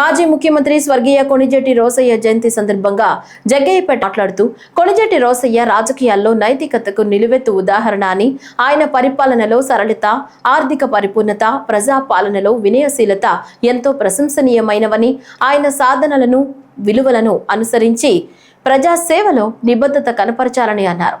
మాజీ ముఖ్యమంత్రి స్వర్గీయ కొణిజెట్టి రోసయ్య జయంతి సందర్భంగా జగ్గయ్యపేట మాట్లాడుతూ కొణిజెట్టి రోసయ్య రాజకీయాల్లో నైతికతకు నిలువెత్తు ఉదాహరణ అని ఆయన పరిపాలనలో సరళత ఆర్థిక పరిపూర్ణత ప్రజా పాలనలో వినయశీలత ఎంతో ప్రశంసనీయమైనవని ఆయన సాధనలను విలువలను అనుసరించి ప్రజాసేవలో నిబద్ధత కనపరచాలని అన్నారు.